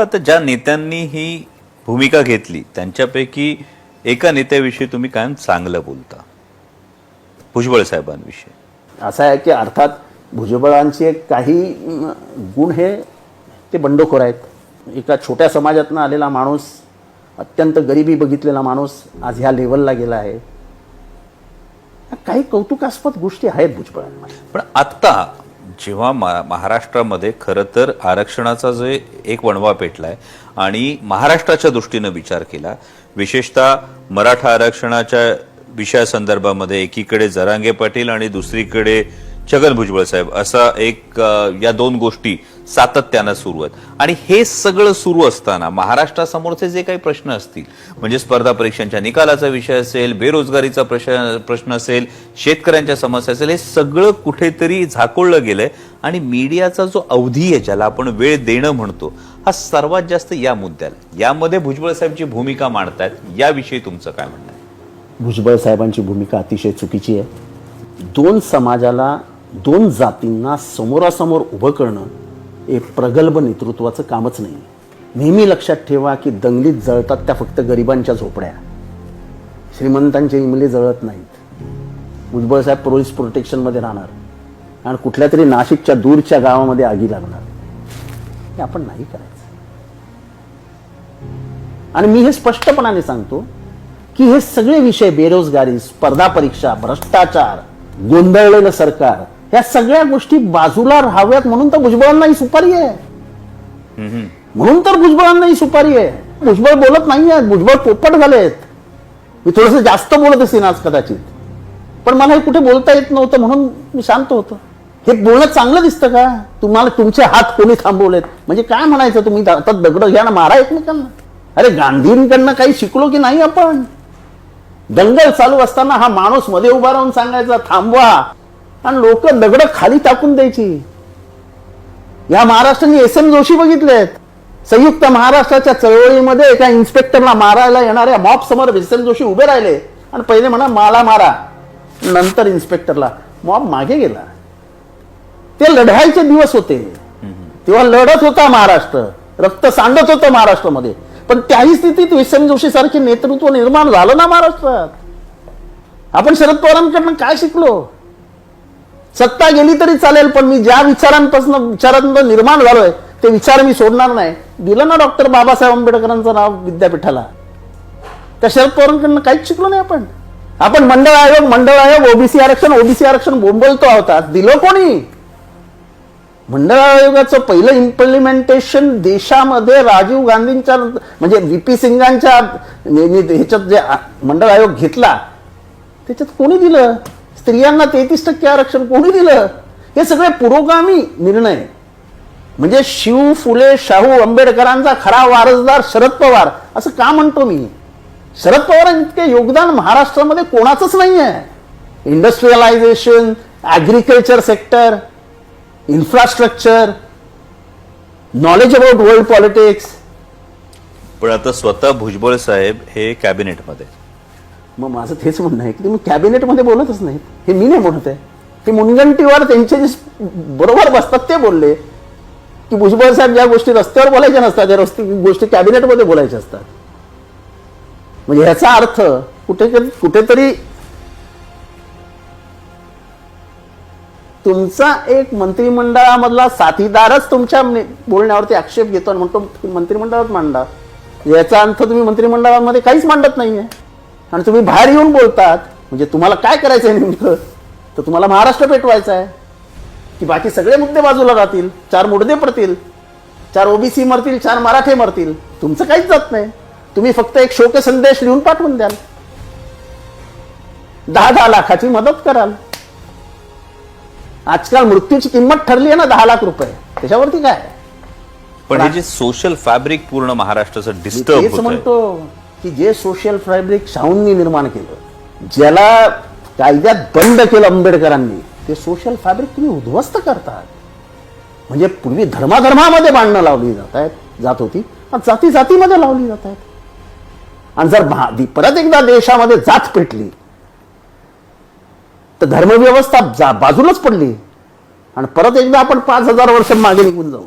आता ज्या नेत्यांनी ही भूमिका घेतली त्यांच्यापैकी एका नेत्याविषयी तुम्ही कायम चांगलं बोलता. भुजबळ साहेबांविषयी. असं आहे की अर्थात भुजबळांचे काही गुण हे ते बंडखोर आहेत. एका छोट्या समाजातनं आलेला माणूस अत्यंत गरिबी बघितलेला माणूस आज ह्या लेवलला गेला आहे. काही कौतुकास्पद गोष्टी आहेत भुजबळांमध्ये. पण आत्ता जेव्हा मा- महाराष्ट्रामध्ये खरं तर आरक्षणाचा जे एक वणवा पेटला आहे आणि महाराष्ट्राच्या दृष्टीनं विचार केला विशेषतः मराठा आरक्षणाच्या विषयासंदर्भामध्ये एकीकडे जरांगे पाटील आणि दुसरीकडे छगन भुजबळ साहेब असा एक या दोन गोष्टी सातत्यानं सुरू आहेत. आणि हे सगळं सुरू असताना महाराष्ट्रासमोरचे जे काही प्रश्न असतील म्हणजे स्पर्धा परीक्षांच्या निकालाचा विषय असेल बेरोजगारीचा प्रश्न प्रश्न असेल शेतकऱ्यांच्या समस्या असेल हे सगळं कुठेतरी झाकोळलं गेलंय. आणि मीडियाचा जो अवधी आहे ज्याला आपण वेळ देणं म्हणतो हा सर्वात जास्त या मुद्द्याला यामध्ये भुजबळ साहेबची भूमिका मांडतायत. याविषयी तुमचं काय म्हणणं आहे? भुजबळ साहेबांची भूमिका अतिशय चुकीची आहे. दोन समाजाला दोन जातींना समोरासमोर उभं करणं हे प्रगल्भ नेतृत्वाचं कामच नाही. नेहमी लक्षात ठेवा की दंगलीत जळतात त्या फक्त गरिबांच्या झोपड्या. श्रीमंतांचे इमले जळत नाहीत. भुजबळ साहेब पोलीस प्रोटेक्शनमध्ये राहणार. आणि कुठल्या तरी नाशिकच्या दूरच्या गावामध्ये आगी लागणार. हे आपण नाही करायचं. आणि मी हे स्पष्टपणाने सांगतो की हे सगळे विषय बेरोजगारी स्पर्धा परीक्षा भ्रष्टाचार गोंधळलेलं सरकार या सगळ्या गोष्टी बाजूला राहाव्यात म्हणून तर भुजबळांना ही सुपारी आहे. म्हणून तर भुजबळांना ही सुपारी आहे. भुजबळ बोलत नाही आहेत भुजबळ पोपट झालेत. मी थोडस जास्त बोलत असेल आज कदाचित. पण मला हे कुठे बोलता येत नव्हतं म्हणून मी शांत होतो. हे बोलणं चांगलं दिसतं का? तुम्हाला तुमचे हात कोणी थांबवलेत? म्हणजे काय म्हणायचं तुम्ही? आता दगड घ्या ना मारा एकमेकांना. अरे गांधींकडनं काही शिकलो की नाही आपण? दंगल चालू असताना हा माणूसमध्ये उभा राहून सांगायचा थांबवा. आणि लोक दगड खाली टाकून द्यायची. या महाराष्ट्राने एस एम जोशी बघितलेत. संयुक्त महाराष्ट्राच्या चळवळीमध्ये एका इन्स्पेक्टरला मारायला येणाऱ्या मॉप समोर एस एम जोशी उभे राहिले. आणि पहिले म्हणा मला मारा. नंतर इन्स्पेक्टरला मॉब मागे गेला. ते लढायचे दिवस होते. तेव्हा लढत होता महाराष्ट्र. रक्त सांडत होतं महाराष्ट्रामध्ये. पण त्याही स्थितीत एस एम जोशी सारखे नेतृत्व निर्माण झालं ना महाराष्ट्रात. आपण शरद पवारांकडनं काय शिकलो? सत्ता गेली तरी चालेल पण मी ज्या विचारांपासून विचारांतून निर्माण झालोय ते विचार मी सोडणार नाही. दिलं ना डॉक्टर बाबासाहेब आंबेडकरांचं नाव विद्यापीठाला? त्या शरद पवारांकडनं काहीच शिकलो नाही आपण. आपण मंडळ आयोग मंडळ आयोग ओबीसी आरक्षण ओबीसी आरक्षण बोंबलतो आहोत दिलं कोणी? मंडळ आयोगाचं पहिलं इम्प्लिमेंटेशन देशामध्ये राजीव गांधींच्या म्हणजे व्ही पी सिंगांच्या ह्याच्यात जे मंडळ आयोग घेतला त्याच्यात कोणी दिलं? स्त्रियांना तेहतीस टक्के आरक्षण कोणी दिलं? हे सगळे पुरोगामी निर्णय. म्हणजे शिव फुले शाहू आंबेडकरांचा खरा वारसदार शरद पवार असं का म्हणतो मी? शरद पवारांइतके योगदान महाराष्ट्रामध्ये कोणाचंच नाही आहे industrialisation agriculture sector infrastructure knowledge about world politics पण आता स्वतः भुजबळ साहेब हे कॅबिनेटमध्ये मग माझं तेच म्हणणं आहे की तुम्ही कॅबिनेटमध्ये बोलतच नाहीत हे मी नाही म्हणत आहे. हे मुनगंटीवर त्यांचे जे बरोबर बसतात ते बोलले. की भुजबळ साहेब ज्या गोष्टी रस्त्यावर बोलायच्या नसतात त्या रस्ते गोष्टी कॅबिनेटमध्ये बोलायच्या असतात. म्हणजे ह्याचा अर्थ कुठे कुठेतरी तुमचा एक मंत्रिमंडळामधला साथीदारच तुमच्या बोलण्यावरती आक्षेप घेतो आणि म्हणतो मंत्रिमंडळात मांडा. याचा अर्थ तुम्ही मंत्रिमंडळामध्ये काहीच मांडत नाहीये. आणि तुम्ही बाहेर येऊन बोलतात म्हणजे तुम्हाला काय करायचं आहे नेमकं? तर तुम्हाला महाराष्ट्र पेटवायचा आहे की बाकी सगळे मुद्दे बाजूला राहतील चार मुडदे पडतील चार ओबीसी मरतील चार मराठे मरतील. तुमचं काहीच जात नाही. तुम्ही फक्त एक शोक संदेश लिहून पाठवून द्याल. दहा दहा लाखाची मदत कराल. आजकाल मृत्यूची किंमत ठरली आहे ना दहा लाख रुपये. त्याच्यावरती काय? पण हे जे सोशल फॅब्रिक पूर्ण महाराष्ट्राचं डिस्टर्ब म्हणतो. की जे सोशल फॅब्रिक शाहूंनी निर्माण केलं ज्याला कायद्यात बंद केलं आंबेडकरांनी ते सोशल फॅब्रिक तुम्ही उद्ध्वस्त करतात. म्हणजे पूर्वी धर्माधर्मामध्ये भांडणं लावली जात आहेत जात होती आता जाती जातीमध्ये लावली जात आहेत. आणि जर परत एकदा देशामध्ये जात पेटली तर धर्मव्यवस्था बाजूलाच पडली. आणि परत एकदा आपण पाच हजार वर्ष मागे निघून जाऊ.